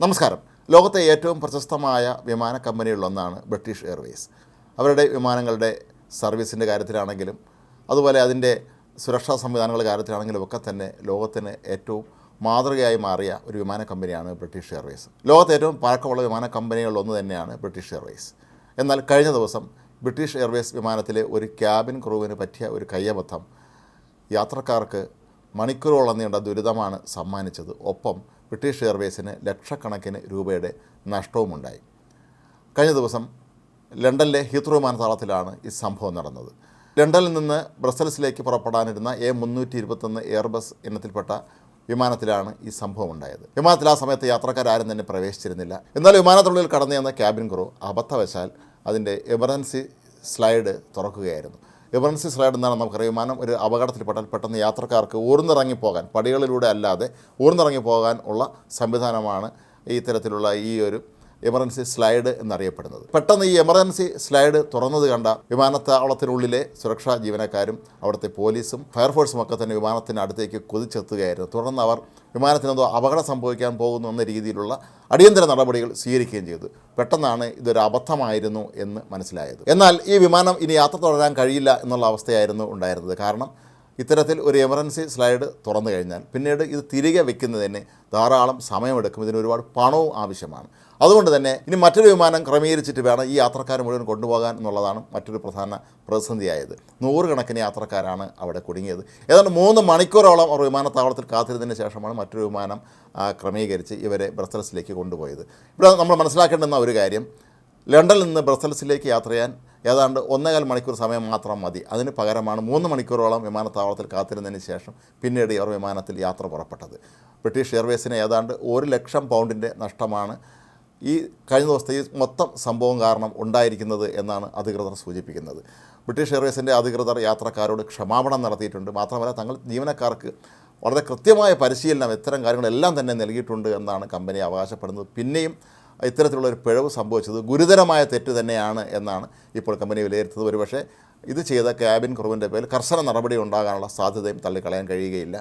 നമസ്കാരം. ലോകത്തെ ഏറ്റവും പ്രശസ്തമായ വിമാന കമ്പനികളിലൊന്നാണ് ബ്രിട്ടീഷ് എയർവേസ്. അവരുടെ വിമാനങ്ങളുടെ സർവീസിന്റെ കാര്യത്തിലാണെങ്കിലും അതുപോലെ അതിന്റെ സുരക്ഷാ സംവിധാനങ്ങളുടെ കാര്യത്തിലാണെങ്കിലും ഒക്കെ തന്നെ ലോകത്തിന് ഏറ്റവും മാതൃകയായി മാറിയ ഒരു വിമാന കമ്പനിയാണ് ബ്രിട്ടീഷ് എയർവേസ്. ലോകത്തെ ഏറ്റവും പഴക്കമുള്ള വിമാന കമ്പനികളിലൊന്ന് തന്നെയാണ് ബ്രിട്ടീഷ് എയർവേസ്. എന്നാൽ കഴിഞ്ഞ ദിവസം ബ്രിട്ടീഷ് എയർവേസ് വിമാനത്തിലെ ഒരു ക്യാബിൻ ക്രൂവിന് പറ്റിയ ഒരു കയ്യബദ്ധം യാത്രക്കാർക്ക് മണിക്കൂറോളം നീണ്ട ദുരിതമാണ് സമ്മാനിച്ചത്. ഒപ്പം ബ്രിട്ടീഷ് എയർവേസിന് ലക്ഷക്കണക്കിന് രൂപയുടെ നഷ്ടവുമുണ്ടായി. കഴിഞ്ഞ ദിവസം ലണ്ടനിലെ ഹീത്രോ വിമാനത്താവളത്തിലാണ് ഈ സംഭവം നടന്നത്. ലണ്ടനിൽ നിന്ന് ബ്രസൽസിലേക്ക് പുറപ്പെടാനിരുന്ന എ മുന്നൂറ്റി ഇരുപത്തൊന്ന് എയർബസ് ഇനത്തിൽപ്പെട്ട വിമാനത്തിലാണ് ഈ സംഭവം ഉണ്ടായത് വിമാനത്തിൽ ആ സമയത്ത് യാത്രക്കാരും തന്നെ പ്രവേശിച്ചിരുന്നില്ല. എന്നാൽ വിമാനത്തിനുള്ളിൽ കടന്നു ചെന്ന ക്യാബിൻ ക്രൂ അബദ്ധവശാൽ അതിന്റെ എമർജൻസി സ്ലൈഡ് തുറക്കുകയായിരുന്നു. എമർജൻസി സ്ലൈഡ് എന്നാണ് നമുക്കറിയാം വിമാനം ഒരു അപകടത്തിൽപ്പെട്ടാൽ പെട്ടെന്ന് യാത്രക്കാർക്ക് ഊർന്നിറങ്ങി പോകാൻ പടികളിലൂടെ അല്ലാതെ ഊർന്നിറങ്ങി പോകാൻ ഉള്ള സംവിധാനമാണ് ഈ ഇത്തരത്തിലുള്ള ഈ ഒരു എമർജൻസി സ്ലൈഡ് എന്നറിയപ്പെടുന്നത്. പെട്ടെന്ന് ഈ എമർജൻസി സ്ലൈഡ് തുറന്നത് കണ്ട വിമാനത്താവളത്തിനുള്ളിലെ സുരക്ഷാ ജീവനക്കാരും അവിടുത്തെ പോലീസും ഫയർഫോഴ്സും ഒക്കെ തന്നെ വിമാനത്തിന് അടുത്തേക്ക് കുതിച്ചെത്തുകയായിരുന്നു. തുടർന്ന് അവർ വിമാനത്തിനെന്തോ അപകടം സംഭവിക്കാൻ പോകുന്നു എന്ന രീതിയിലുള്ള അടിയന്തര നടപടികൾ സ്വീകരിക്കുകയും ചെയ്തു. പെട്ടെന്നാണ് ഇതൊരു അബദ്ധമായിരുന്നു എന്ന് മനസ്സിലായത്. എന്നാൽ ഈ വിമാനം ഇനി യാത്ര തുടരാൻ കഴിയില്ല എന്നുള്ള അവസ്ഥയായിരുന്നു ഉണ്ടായിരുന്നത്. കാരണം ഇത്തരത്തിൽ ഒരു എമർജൻസി സ്ലൈഡ് തുറന്നു കഴിഞ്ഞാൽ പിന്നീട് ഇത് തിരികെ വെക്കുന്നതിന് ധാരാളം സമയമെടുക്കും. ഇതിന് ഒരുപാട് പണവും ആവശ്യമാണ്. അതുകൊണ്ട് തന്നെ ഇനി മറ്റൊരു വിമാനം ക്രമീകരിച്ചിട്ട് വേണം ഈ യാത്രക്കാർ മുഴുവൻ കൊണ്ടുപോകാൻ എന്നുള്ളതാണ് മറ്റൊരു പ്രധാന പ്രതിസന്ധിയായത്. നൂറുകണക്കിന് യാത്രക്കാരാണ് അവിടെ കുടുങ്ങിയത്. ഏതാണ്ട് മൂന്ന് മണിക്കൂറോളം അവർ വിമാനത്താവളത്തിൽ കാത്തിരുന്നതിന് ശേഷമാണ് മറ്റൊരു വിമാനം ക്രമീകരിച്ച് ഇവരെ ബ്രസൽസിലേക്ക് കൊണ്ടുപോയത്. ഇവിടെ നമ്മൾ മനസ്സിലാക്കേണ്ടുന്ന ഒരു കാര്യം ലണ്ടനിൽ നിന്ന് ബ്രസൽസിലേക്ക് യാത്ര ചെയ്യാൻ ഏതാണ്ട് ഒന്നേകാൽ മണിക്കൂർ സമയം മാത്രം മതി. അതിന് പകരമാണ് മൂന്ന് മണിക്കൂറോളം വിമാനത്താവളത്തിൽ കാത്തിരുന്നതിന് ശേഷം പിന്നീട് ഇവർ വിമാനത്തിൽ യാത്ര പുറപ്പെട്ടത്. ബ്രിട്ടീഷ് എയർവേസിന് ഏതാണ്ട് ഒരു ലക്ഷം പൗണ്ടിന്റെ നഷ്ടമാണ് ഈ കഴിഞ്ഞ ദിവസത്തെ ഈ മൊത്തം സംഭവം കാരണം ഉണ്ടായിരിക്കുന്നത് എന്നാണ് അധികൃതർ സൂചിപ്പിക്കുന്നത്. ബ്രിട്ടീഷ് എയർവേസിന്റെ അധികൃതർ യാത്രക്കാരോട് ക്ഷമാപണം നടത്തിയിട്ടുണ്ട്. മാത്രമല്ല തങ്ങൾ ജീവനക്കാർക്ക് വളരെ കൃത്യമായ പരിശീലനം ഇത്തരം കാര്യങ്ങളെല്ലാം തന്നെ നൽകിയിട്ടുണ്ട് എന്നാണ് കമ്പനി അവകാശപ്പെടുന്നത്. പിന്നെയും ഇത്തരത്തിലുള്ള ഒരു പിഴവ് സംഭവിച്ചത് ഗുരുതരമായ തെറ്റ് തന്നെയാണ് എന്നാണ് ഇപ്പോൾ കമ്പനി വിലയിരുത്തുന്നത്. ഒരുപക്ഷെ ഇത് ചെയ്ത ക്യാബിൻ ക്രൂവിന്റെ പേരിൽ കർശന നടപടി ഉണ്ടാകാനുള്ള സാധ്യതയും തള്ളിക്കളയാൻ കഴിയുകയില്ല.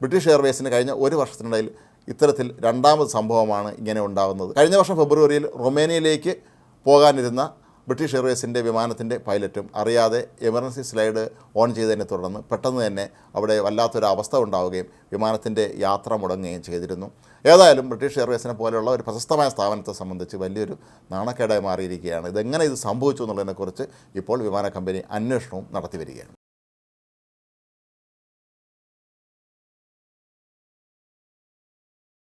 ബ്രിട്ടീഷ് എയർവേസിന് കഴിഞ്ഞ ഒരു വർഷത്തിനിടയിൽ ഇത്തരത്തിൽ രണ്ടാമത് സംഭവമാണ് ഇങ്ങനെ ഉണ്ടാകുന്നത് കഴിഞ്ഞ വർഷം ഫെബ്രുവരിയിൽ റൊമേനിയയിലേക്ക് പോകാനിരുന്ന ബ്രിട്ടീഷ് എയർവേസിന്റെ വിമാനത്തിന്റെ പൈലറ്റും അറിയാതെ എമർജൻസി സ്ലൈഡ് ഓൺ ചെയ്തതിനെ തുടർന്ന് പെട്ടെന്ന് തന്നെ അവിടെ വല്ലാത്തൊരു അവസ്ഥ ഉണ്ടാവുകയും വിമാനത്തിന്റെ യാത്ര മുടങ്ങുകയും ചെയ്തിരുന്നു. ഏതായാലും ബ്രിട്ടീഷ് എയർവേസിനെ പോലെയുള്ള ഒരു പ്രശസ്തമായ സ്ഥാപനത്തെ സംബന്ധിച്ച് വലിയൊരു നാണക്കേടായി മാറിയിരിക്കുകയാണ്. ഇതെങ്ങനെ ഇത് സംഭവിച്ചു എന്നുള്ളതിനെക്കുറിച്ച് ഇപ്പോൾ വിമാന കമ്പനി അന്വേഷണവും നടത്തി വരികയാണ്.